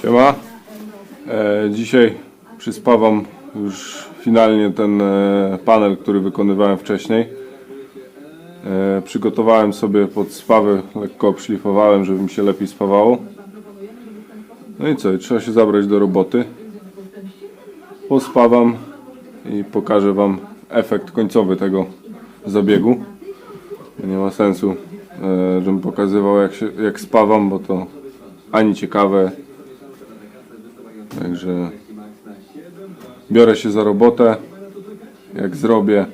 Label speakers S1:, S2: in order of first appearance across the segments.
S1: Siema. E, dzisiaj przyspawam już finalnie ten e, panel, który wykonywałem wcześniej. E, przygotowałem sobie pod spawę, lekko obszlifowałem, żeby mi się lepiej spawało. No i co, trzeba się zabrać do roboty. Pospawam i pokażę Wam efekt końcowy tego zabiegu. Nie ma sensu, e, żebym pokazywał jak, się, jak spawam, bo to ani ciekawe, Także biorę się za robotę. Jak zrobię,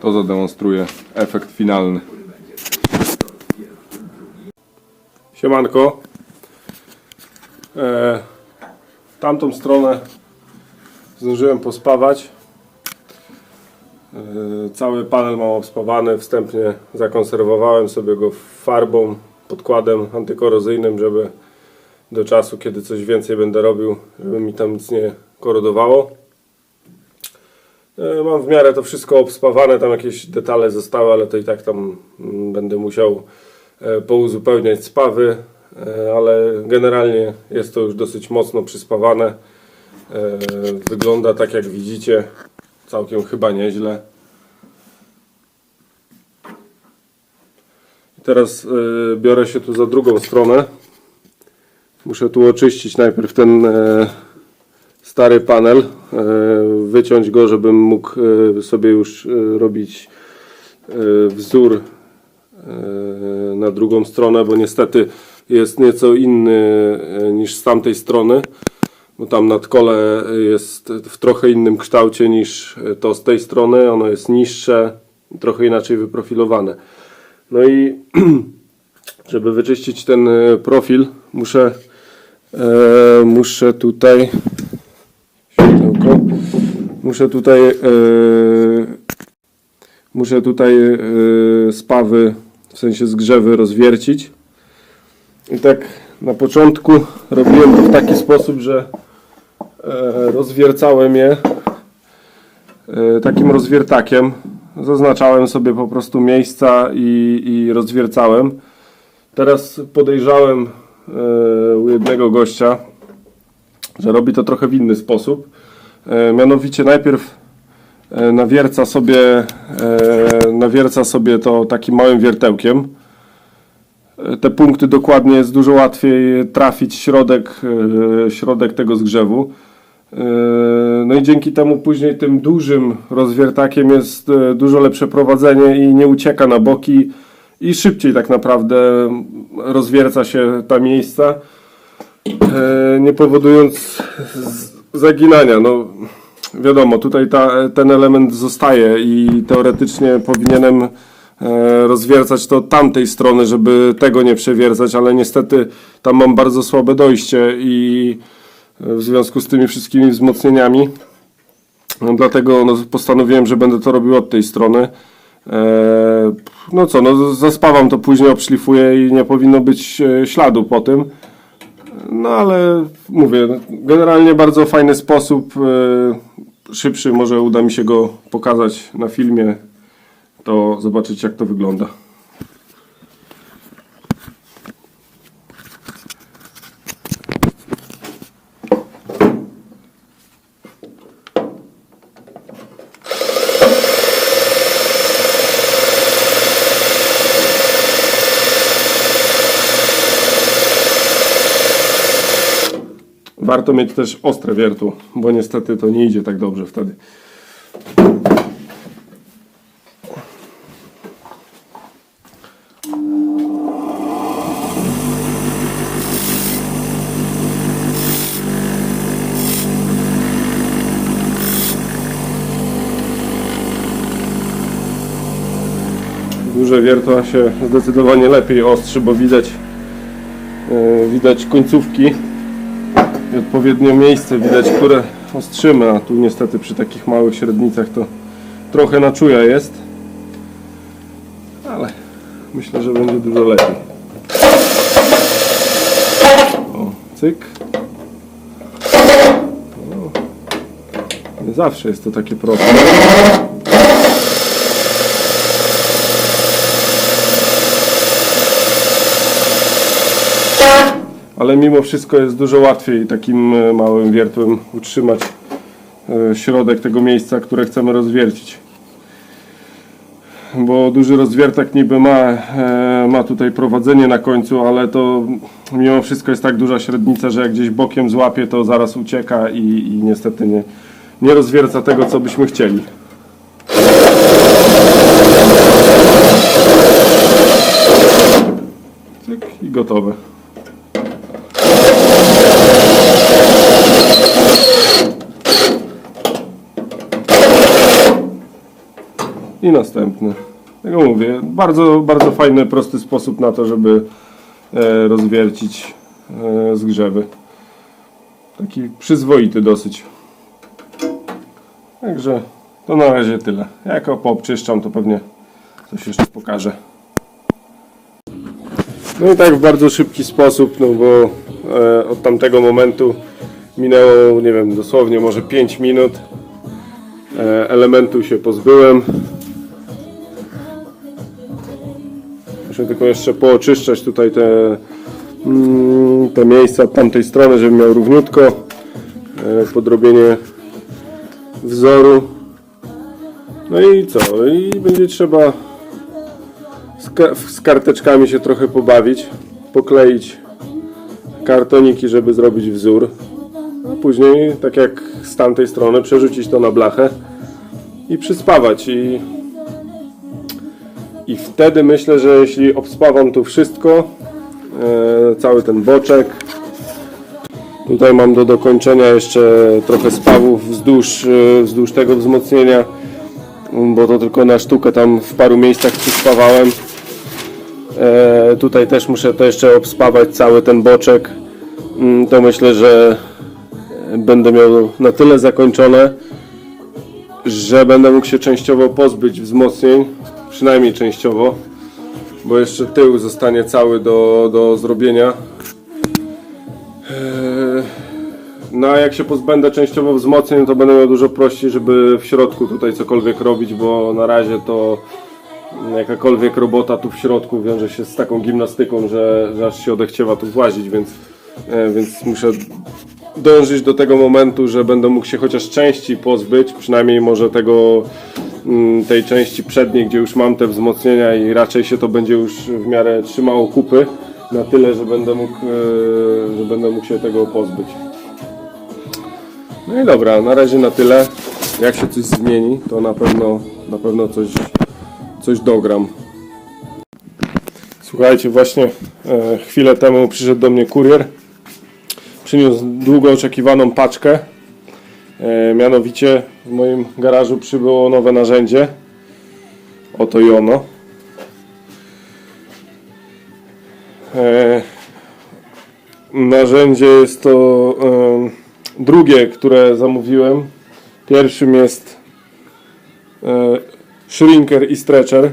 S1: to zademonstruję efekt finalny. Siemanko. E, tamtą stronę zdążyłem pospawać. E, cały panel mam obspawany. Wstępnie zakonserwowałem sobie go farbą, podkładem antykorozyjnym, żeby do czasu, kiedy coś więcej będę robił, żeby mi tam nic nie korodowało. E, Mam w miarę to wszystko obspawane, tam jakieś detale zostały, ale to i tak tam mm, będę musiał e, pouzupełniać spawy, e, ale generalnie jest to już dosyć mocno przyspawane. Wygląda tak jak widzicie, całkiem chyba nieźle. Teraz biorę się tu za drugą stronę. Muszę tu oczyścić najpierw ten e, stary panel, e, wyciąć go, żebym mógł e, sobie już robić wzór na drugą stronę, bo niestety jest nieco inny niż z tamtej strony, bo tam nadkole jest w trochę innym kształcie niż to z tej strony, ono jest niższe, trochę inaczej wyprofilowane. No i żeby wyczyścić ten profil, muszę, e, muszę tutaj światełko, muszę tutaj e, muszę tutaj e, spawy, w sensie zgrzewy rozwiercić. I tak na początku robiłem to w taki sposób, że e, rozwiercałem je e, takim rozwiertakiem. Zaznaczałem sobie po prostu miejsca i, i rozwiercałem. Teraz podejrzałem u jednego gościa, że robi to trochę w inny sposób. E, mianowicie najpierw e, nawierca sobie, e, nawierca sobie to takim małym wiertełkiem. Te punkty dokładnie jest dużo łatwiej trafić środek, środek tego zgrzewu. No i dzięki temu później tym dużym rozwiertakiem jest dużo lepsze prowadzenie i nie ucieka na boki i szybciej tak naprawdę rozwierca się ta miejsca, e, nie powodując zaginania. No, wiadomo, tutaj ta, ten element zostaje i teoretycznie powinienem e, rozwiercać to od tamtej strony, żeby tego nie przewiercać, ale niestety tam mam bardzo słabe dojście i w związku z tymi wszystkimi wzmocnieniami no, dlatego no, postanowiłem, że będę to robił od tej strony. Eee, no co, no zaspawam to później, obszlifuję i nie powinno być e, śladu po tym. No ale mówię, generalnie bardzo fajny sposób, e, szybszy, może uda mi się go pokazać na filmie, to zobaczycie jak to wygląda. Warto mieć też ostre wiertło, bo niestety to nie idzie tak dobrze wtedy. Duże wiertła się zdecydowanie lepiej ostrzy, bo widać, e, widać końcówki i odpowiednie miejsce widać, które ostrzymy, a tu niestety przy takich małych średnicach to trochę na czuja jest. Ale myślę, że będzie dużo lepiej. O, cyk. Nie zawsze jest to takie proste. Ale mimo wszystko jest dużo łatwiej takim e, małym wiertłem utrzymać e, środek tego miejsca, które chcemy rozwiercić. Bo duży rozwiertak niby ma, e, ma tutaj prowadzenie na końcu, ale to mimo wszystko jest tak duża średnica, że jak gdzieś bokiem złapie, to zaraz ucieka i, i niestety nie, nie rozwierca tego, co byśmy chcieli. Cyk i gotowe. I następny. Tego mówię, bardzo, bardzo fajny, prosty sposób na to, żeby e, rozwiercić e, zgrzewy. Taki przyzwoity dosyć. Także to na razie tyle. Jak poobczyszczam, to pewnie coś jeszcze pokażę. No i tak w bardzo szybki sposób, no bo e, od tamtego momentu minęło, nie wiem, dosłownie może 5 minut. Elementu się pozbyłem. Muszę tylko jeszcze pooczyszczać tutaj te, mm, te miejsca od tamtej strony, żeby miał równiutko. E, podrobienie wzoru. No i co? I będzie trzeba z, ka- z karteczkami się trochę pobawić, pokleić kartoniki, żeby zrobić wzór, a później, tak jak z tamtej strony, przerzucić to na blachę i przyspawać. I, i wtedy myślę, że jeśli obspawam tu wszystko, e, cały ten boczek, tutaj mam do dokończenia jeszcze trochę spawów wzdłuż, e, wzdłuż tego wzmocnienia, bo to tylko na sztukę tam w paru miejscach przyspawałem. E, tutaj też muszę to jeszcze obspawać cały ten boczek. Mm, To myślę, że będę miał na tyle zakończone, że będę mógł się częściowo pozbyć wzmocnień, przynajmniej częściowo, bo jeszcze tył zostanie cały do, do zrobienia. E, No a jak się pozbędę częściowo wzmocnień, to będę miał dużo prościej, żeby w środku tutaj cokolwiek robić, bo na razie to jakakolwiek robota tu w środku wiąże się z taką gimnastyką, że, że aż się odechciewa tu włazić, więc, e, więc muszę dążyć do tego momentu, że będę mógł się chociaż części pozbyć, przynajmniej może tego tej części przedniej, gdzie już mam te wzmocnienia i raczej się to będzie już w miarę trzymało kupy na tyle, że będę mógł, e, że będę mógł się tego pozbyć. No i dobra, na razie na tyle. Jak się coś zmieni, to na pewno, na pewno coś, coś dogram. Słuchajcie, właśnie e, chwilę temu przyszedł do mnie kurier. Przyniósł długo oczekiwaną paczkę. E, mianowicie w moim garażu przybyło nowe narzędzie. Oto i ono. E, narzędzie jest to e, drugie, które zamówiłem. Pierwszym jest shrinker i stretcher.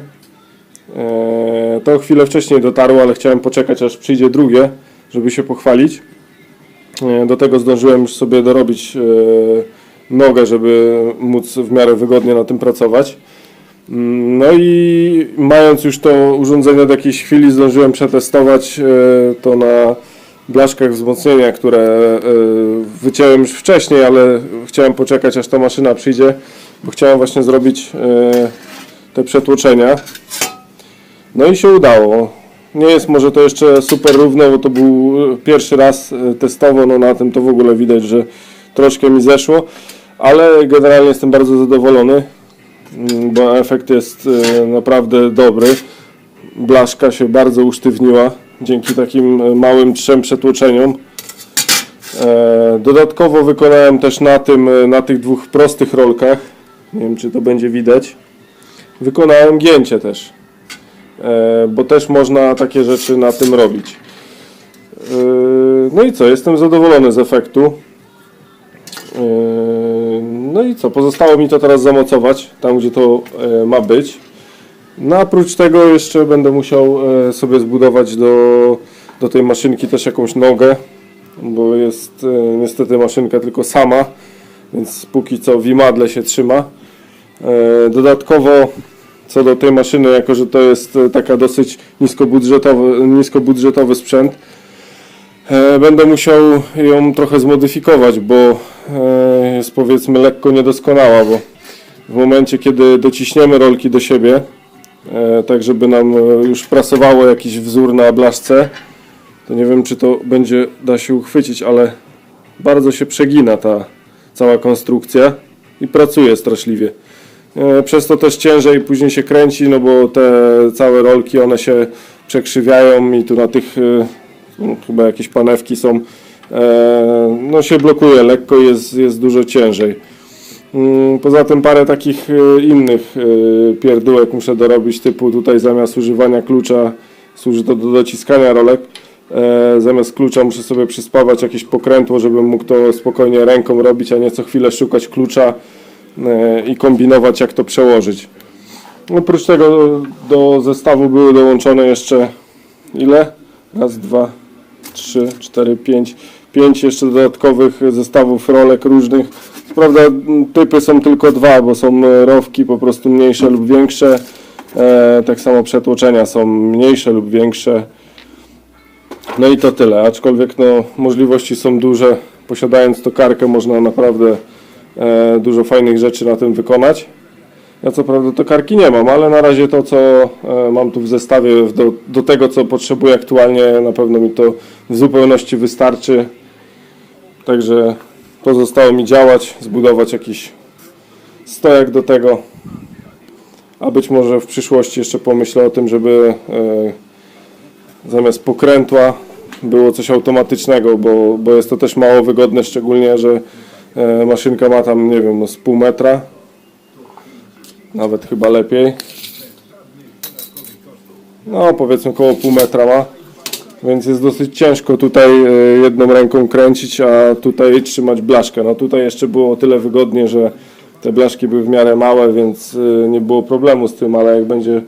S1: To chwilę wcześniej dotarło, ale chciałem poczekać aż przyjdzie drugie, żeby się pochwalić. Do tego zdążyłem już sobie dorobić nogę, żeby móc w miarę wygodnie na tym pracować. Mm, No i mając już to urządzenie od jakiejś chwili, zdążyłem przetestować e, to na blaszkach wzmocnienia, które e, wyciąłem już wcześniej, ale chciałem poczekać aż ta maszyna przyjdzie, bo chciałem właśnie zrobić e, te przetłoczenia. No i się udało. Nie jest może to jeszcze super równo, bo to był pierwszy raz testowo, no na tym to w ogóle widać, że troszkę mi zeszło, ale generalnie jestem bardzo zadowolony, mm, bo efekt jest e, naprawdę dobry. Blaszka się bardzo usztywniła dzięki takim e, małym trzem przetłoczeniom. E, Dodatkowo wykonałem też na tym, na tych dwóch prostych rolkach, nie wiem czy to będzie widać, wykonałem gięcie też, bo też można takie rzeczy na tym robić. No i co, jestem zadowolony z efektu. No i co, pozostało mi to teraz zamocować tam, gdzie to e, ma być. No a oprócz tego jeszcze będę musiał e, sobie zbudować do, do tej maszynki też jakąś nogę, bo jest e, niestety maszynka tylko sama, więc póki co w imadle się trzyma. Dodatkowo co do tej maszyny, jako że to jest taka dosyć niskobudżetowy, niskobudżetowy sprzęt, Będę musiał ją trochę zmodyfikować, bo jest powiedzmy lekko niedoskonała, bo w momencie kiedy dociśniemy rolki do siebie, e, tak żeby nam e, już prasowało jakiś wzór na blaszce, to nie wiem czy to będzie da się uchwycić, ale bardzo się przegina ta cała konstrukcja i pracuje straszliwie. E, Przez to też ciężej później się kręci, no bo te całe rolki one się przekrzywiają i tu na tych no, chyba jakieś panewki są, no się blokuje lekko jest, jest dużo ciężej. Mm, Poza tym parę takich e, innych e, pierdółek muszę dorobić, typu tutaj zamiast używania klucza służy to do dociskania rolek. E, Zamiast klucza muszę sobie przyspawać jakieś pokrętło, żebym mógł to spokojnie ręką robić, a nie co chwilę szukać klucza e, i kombinować jak to przełożyć. Oprócz tego do zestawu były dołączone jeszcze ile? Raz, dwa, trzy, cztery, pięć. Pięć jeszcze dodatkowych zestawów rolek różnych. Prawda typy są tylko dwa, bo są rowki po prostu mniejsze lub większe. E, tak samo przetłoczenia są mniejsze lub większe. No i to tyle, aczkolwiek no, możliwości są duże. Posiadając tokarkę można naprawdę e, dużo fajnych rzeczy na tym wykonać. Ja co prawda tokarki nie mam, ale na razie to co e, mam tu w zestawie do, do tego co potrzebuję aktualnie na pewno mi to w zupełności wystarczy. Także pozostało mi działać, zbudować jakiś stojak do tego. A być może w przyszłości jeszcze pomyślę o tym, żeby e, zamiast pokrętła było coś automatycznego, bo, bo jest to też mało wygodne, szczególnie, że e, maszynka ma tam, nie wiem, no z pół metra, nawet chyba lepiej. No, powiedzmy koło pół metra ma, więc jest dosyć ciężko tutaj e, jedną ręką kręcić, a tutaj trzymać blaszkę. No tutaj jeszcze było o tyle wygodnie, że te blaszki były w miarę małe, więc e, nie było problemu z tym, ale jak będzie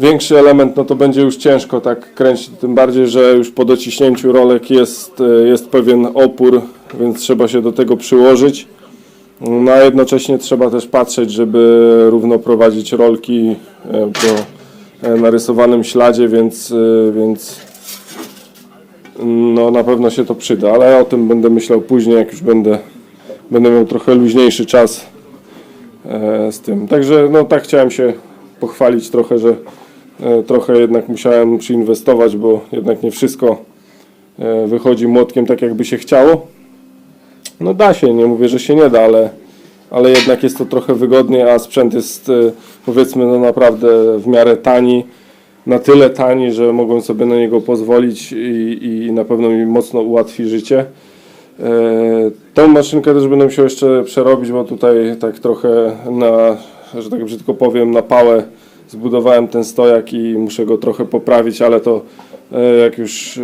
S1: większy element, no to będzie już ciężko tak kręcić, tym bardziej, że już po dociśnięciu rolek jest, e, jest pewien opór, więc trzeba się do tego przyłożyć. No a jednocześnie trzeba też patrzeć, żeby równo prowadzić rolki po narysowanym śladzie, więc, więc no na pewno się to przyda, ale o tym będę myślał później, jak już będę, będę miał trochę luźniejszy czas e, z tym. Także no tak chciałem się pochwalić trochę, że e, trochę jednak musiałem przyinwestować, bo jednak nie wszystko e, wychodzi młotkiem tak jakby się chciało. No da się, nie mówię, że się nie da, ale, ale jednak jest to trochę wygodniej, a sprzęt jest powiedzmy no naprawdę w miarę tani. Na tyle tani, że mogłem sobie na niego pozwolić i, i na pewno mi mocno ułatwi życie. E, Tą maszynkę też będę musiał jeszcze przerobić, bo tutaj tak trochę na, że tak brzydko powiem, na pałę zbudowałem ten stojak i muszę go trochę poprawić, ale to e, jak już e,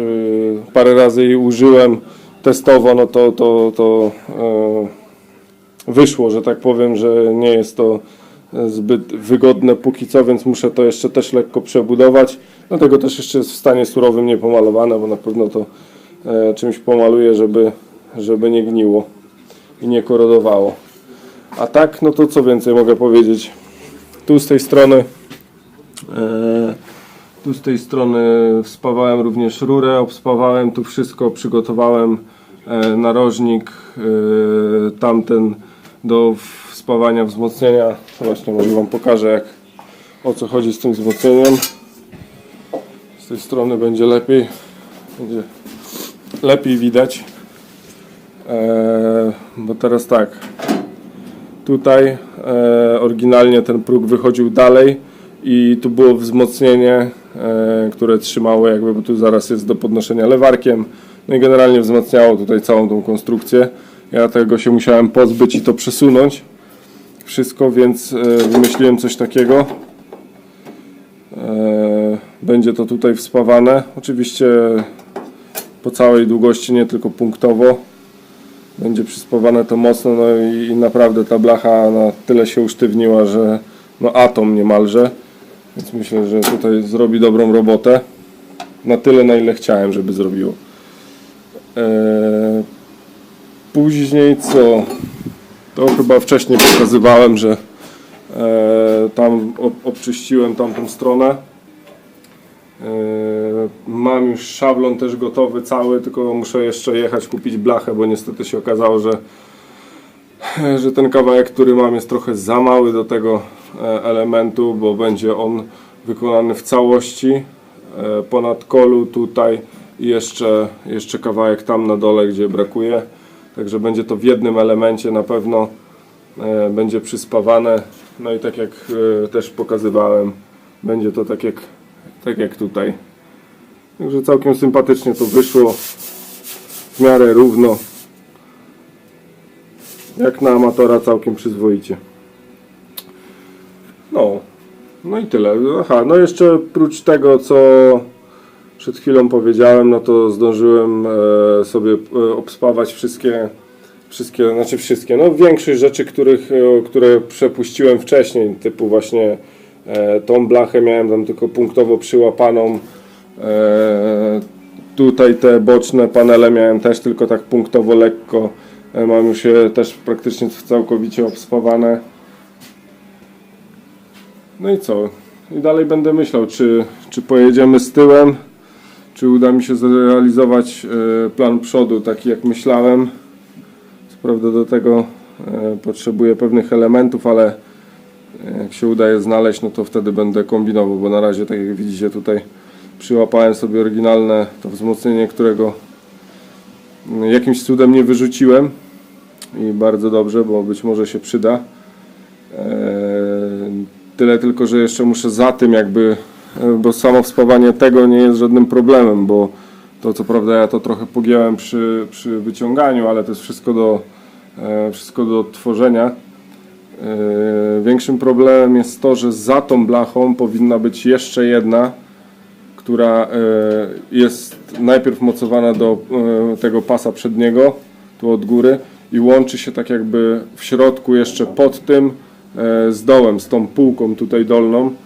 S1: parę razy jej użyłem testowo, no to, to, to wyszło, że tak powiem, że nie jest to zbyt wygodne póki co, więc muszę to jeszcze też lekko przebudować. Dlatego też jeszcze jest w stanie surowym nie pomalowane, bo na pewno to e, czymś pomaluję, żeby, żeby nie gniło i nie korodowało. A tak, no to co więcej mogę powiedzieć. Tu z tej strony e, tu z tej strony wspawałem również rurę, obspawałem tu wszystko, przygotowałem e, narożnik, e, tamten do wspawania wzmocnienia. Właśnie może Wam pokażę jak, o co chodzi z tym wzmocnieniem. Z tej strony będzie lepiej, będzie lepiej widać. E, bo teraz tak, tutaj e, oryginalnie ten próg wychodził dalej i tu było wzmocnienie, e, które trzymało jakby, bo tu zaraz jest do podnoszenia lewarkiem, no i generalnie wzmacniało tutaj całą tą konstrukcję. Ja tego się musiałem pozbyć i to przesunąć. Wszystko, więc e, wymyśliłem coś takiego. E, będzie to tutaj wspawane, oczywiście po całej długości, nie tylko punktowo. Będzie przyspawane to mocno, no i, naprawdę ta blacha na tyle się usztywniła, że no atom niemalże, więc myślę, że tutaj zrobi dobrą robotę, na tyle na ile chciałem, żeby zrobiło. Eee, później co? To chyba wcześniej pokazywałem, że e, tam ob, obczyściłem tamtą stronę. E, mam już szablon też gotowy cały, tylko muszę jeszcze jechać kupić blachę, bo niestety się okazało, że, że ten kawałek, który mam jest trochę za mały do tego e, elementu, bo będzie on wykonany w całości e, ponad kolu tutaj i jeszcze, jeszcze kawałek tam na dole, gdzie brakuje. Także będzie to w jednym elemencie na pewno e, będzie przyspawane. No i tak jak e, też pokazywałem, będzie to tak jak, tak jak tutaj. Także całkiem sympatycznie to wyszło. W miarę równo. Jak na amatora całkiem przyzwoicie. No. No i tyle. Aha, no jeszcze prócz tego, co przed chwilą powiedziałem, no to zdążyłem e, sobie e, obspawać wszystkie, wszystkie, znaczy wszystkie, no większość rzeczy, których, e, które przepuściłem wcześniej, typu właśnie tą blachę miałem tam tylko punktowo przyłapaną, tutaj te boczne panele miałem też tylko tak punktowo lekko, mam już je też praktycznie całkowicie obspawane. No i co? I dalej będę myślał, czy, czy pojedziemy z tyłem, czy uda mi się zrealizować e, plan przodu taki jak myślałem. Co prawda do tego e, potrzebuję pewnych elementów, ale e, jak się uda je znaleźć, no to wtedy będę kombinował, bo na razie tak jak widzicie tutaj przyłapałem sobie oryginalne to wzmocnienie, którego jakimś cudem nie wyrzuciłem i bardzo dobrze, bo być może się przyda. Tyle tylko, że jeszcze muszę za tym jakby, bo samo wspawanie tego nie jest żadnym problemem, bo to co prawda ja to trochę pogiąłem przy, przy wyciąganiu, ale to jest wszystko do, e, wszystko do odtworzenia. E, Większym problemem jest to, że za tą blachą powinna być jeszcze jedna, która e, jest najpierw mocowana do e, tego pasa przedniego, tu od góry i łączy się tak jakby w środku jeszcze pod tym e, z dołem, z tą półką tutaj dolną, e,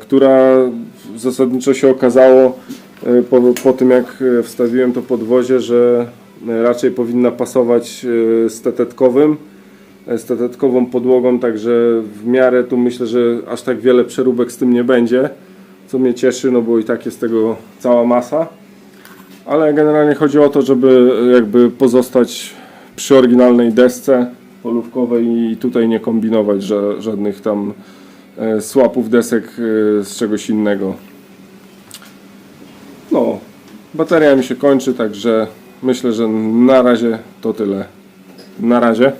S1: która zasadniczo się okazało e, po, po tym jak e, wstawiłem to podwozie, że e, raczej powinna pasować e, z tetetkowym, e, z tetetkową podłogą, także w miarę tu myślę, że aż tak wiele przeróbek z tym nie będzie, co mnie cieszy, no bo i tak jest tego cała masa. Ale generalnie chodzi o to, żeby jakby pozostać przy oryginalnej desce polówkowej i tutaj nie kombinować żadnych tam e, słapów desek e, z czegoś innego. No, bateria mi się kończy, także myślę, że na razie to tyle. Na razie.